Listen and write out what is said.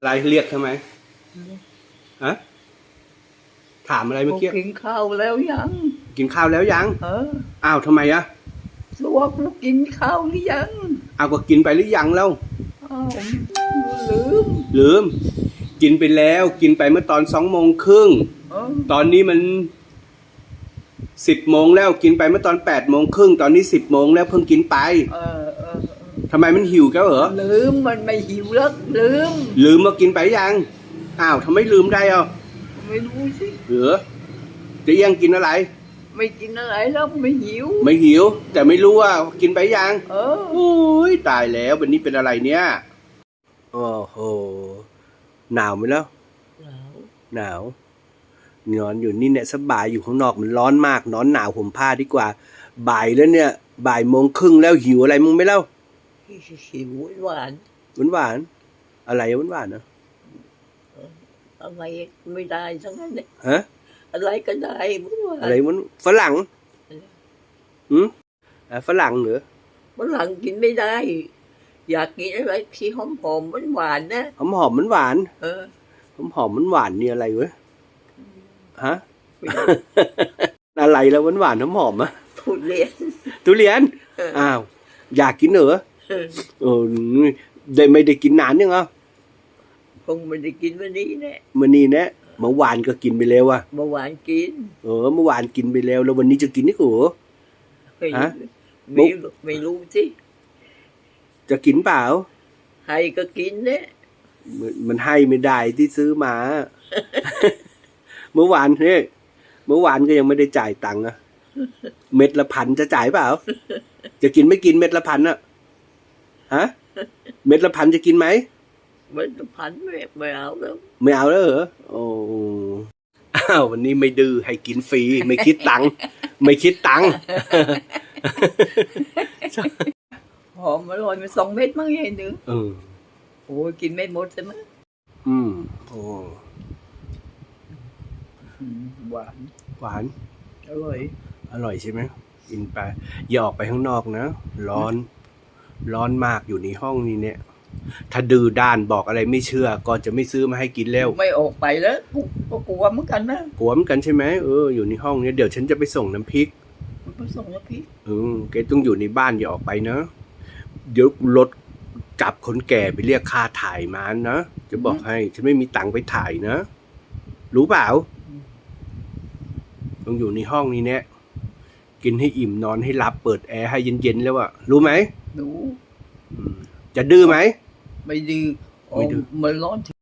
อะไรเรียกทำไมฮะถามอะไรเมื่อกี้กินข้าวแล้วยัง กินข้าวแล้วยัง เอออ้าวทำไมอะสวกลูกกินข้าวหรือยังอ้าวก็กินไปหรือยังแล้วอ้าวลืมลืม กินไปแล้วกินไปเมื่อตอนสองโมงครึ่งเออตอนนี้มันสิบโมงแล้วกินไปเมื่อตอนแปดโมงครึ่งตอนนี้สิบโมงแล้วเพิ่งกินไป เออเออ ทำไมมันหิวแก้วเหรอ ลืมมันไม่หิวแล้วลืม ลืมมากินไปยัง อ้าวทำไมลืมได้อะไม่รู้สิ เหรือจะยังกินอะไร ไม่กินอะไรแล้วไม่หิว ไม่หิว แต่ไม่รู้ว่ากินไปยัง เออ โอ้ยตายแล้ววันนี้เป็นอะไรเนี่ย โอ้โห หนาวไหมแล้ว หนาว นอนอยู่นี่เนี่ยสบายอยู่ข้างนอกมันร้อนมาก นอนหนาวผมผ้าดีกว่า บ่ายแล้วเนี่ย บ่ายโมงครึ่งแล้วหิวอะไรมึงไหม่เล่า หิวหวานหวานหวานอะไรหวานหวานๆนะอะไรไม่ได้ทั้งนั้นเนี่ยฮะอะไรก็ได้หวานอะไรมันฝรั่งหืมฝรั่งเหรอฝรั่งกินไม่ได้ อยากกินอะไรที่หอมหอมหวานนะหอมหอมมันหวาน เออหอมหอมมันหวานนี่อะไรเว้ยฮะอะไรแล้วหวานหวานหอมหอมอะทุเรียนทุเรียนอ้าวอยากกินเหรอ เออเออได้ไม่ได้กินนานยังอะคงไม่ได้กินวันนี้แน่มื่อนี้เนี่ยเมื่อวานก็กินไปแล้วอะเมื่อวานกิน เออเมื่อวานกินไปแล้ว แล้ววันนี้จะกินนี่กูไม่ฮะไม่รู้ไม่รู้สิจะกินเปล่า ให้ก็กินเนี่ยมันมันให้ไม่ได้ที่ซื้อมา เมื่อวานเนี่ยเมื่อวานก็ยังไม่ได้จ่ายตังค์อะเม็ดละพันจะจ่ายเปล่า จะกินไม่กินเม็ดละพันอะ ฮะ เม็ดละพันจะกินไหมมันพันไม่ไม่เอาแล้วไม่เอาแล้วเหรอโอ้อ้าววันนี้ไม่ดื้อให้กินฟรีไม่คิดตังค์ไม่คิดตังค์หอมอร่อยมันสองเม็ดมั้งไอ้หนึ่งเออโอ้ยกินไม่หมดใช่ไหมอืมโอ้อืมหวาน หวาน อร่อย อร่อยใช่ไหมกินไปอย่าออกไปข้างนอกนะ ร้อน ร้อนมากอยู่ในห้องนี้เนี่ย ถ้าดื้อด้านบอกอะไรไม่เชื่อ ก็จะไม่ซื้อมาให้กินแล้ว ไม่ออกไปแล้วกูก็กลัวเหมือนกันนะกลัวเหมือนกันใช่ไหมเอออยู่ในห้องเนี้ยเดี๋ยวฉันจะไปส่งน้ำพริก มันผสมกับพี่เออแกต้องอยู่ในบ้านอย่าออกไปนะ เดี๋ยวรถจับคนแก่ไปเรียกค่าถ่ายมานะ จะบอกให้ ฉันไม่มีตังค์ไปถ่ายนะ รู้เปล่า ต้องอยู่ในห้องนี้เนี่ย กินให้อิ่มนอนให้หลับเปิดแอร์ให้เย็นๆแล้วอะรู้ไหมดูอืมจะดื้อไหมไม่ดื้อโอ้ไม่ดื้อมันร้อน